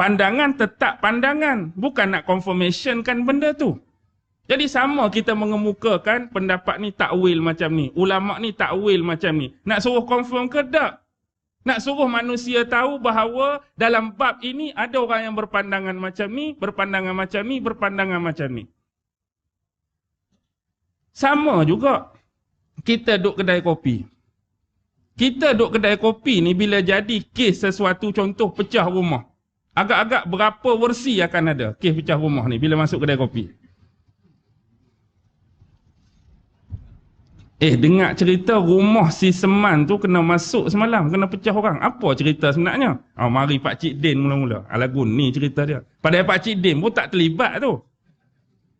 Pandangan tetap pandangan. Bukan nak confirmationkan benda tu. Jadi sama kita mengemukakan pendapat ni takwil macam ni. Ulama ni takwil macam ni. Nak suruh confirm ke tak? Nak suruh manusia tahu bahawa dalam bab ini ada orang yang berpandangan macam ni, berpandangan macam ni, berpandangan macam ni. Sama juga kita duduk kedai kopi. Kita duduk kedai kopi ni bila jadi kes sesuatu contoh pecah rumah. Agak-agak berapa versi akan ada kes pecah rumah ni bila masuk kedai kopi. Eh, dengar cerita rumah si Seman tu kena masuk semalam, kena pecah orang. Apa cerita sebenarnya? Oh, mari Pak Cik Din mula-mula. Alagun ni cerita dia. Padahal Pak Cik Din pun tak terlibat tu.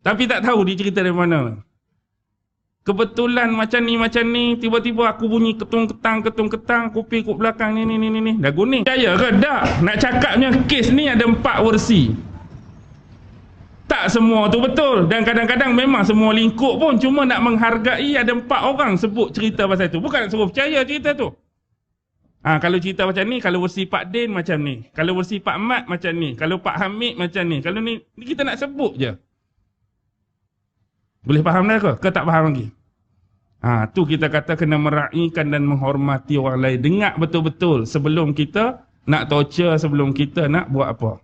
Tapi tak tahu dia cerita dari mana. Kebetulan macam ni, macam ni, tiba-tiba aku bunyi ketung-ketang, ketung-ketang, kupi kuk belakang ni, ni, ni, ni. Ni. Percaya ke? Tak. Nak cakapnya kes ni ada empat versi. Tak semua tu betul. Dan kadang-kadang memang semua lingkup pun cuma nak menghargai ada empat orang sebut cerita pasal tu. Bukan nak suruh percaya cerita tu. Ha, kalau cerita macam ni, kalau versi Pak Din macam ni. Kalau versi Pak Mat macam ni. Kalau Pak Hamid macam ni. Kalau ni, ni kita nak sebut je. Boleh faham dah ke? Ke tak faham lagi? Ha, tu kita kata kena meraihkan dan menghormati orang lain. Dengar betul-betul sebelum kita nak torture, sebelum kita nak buat apa.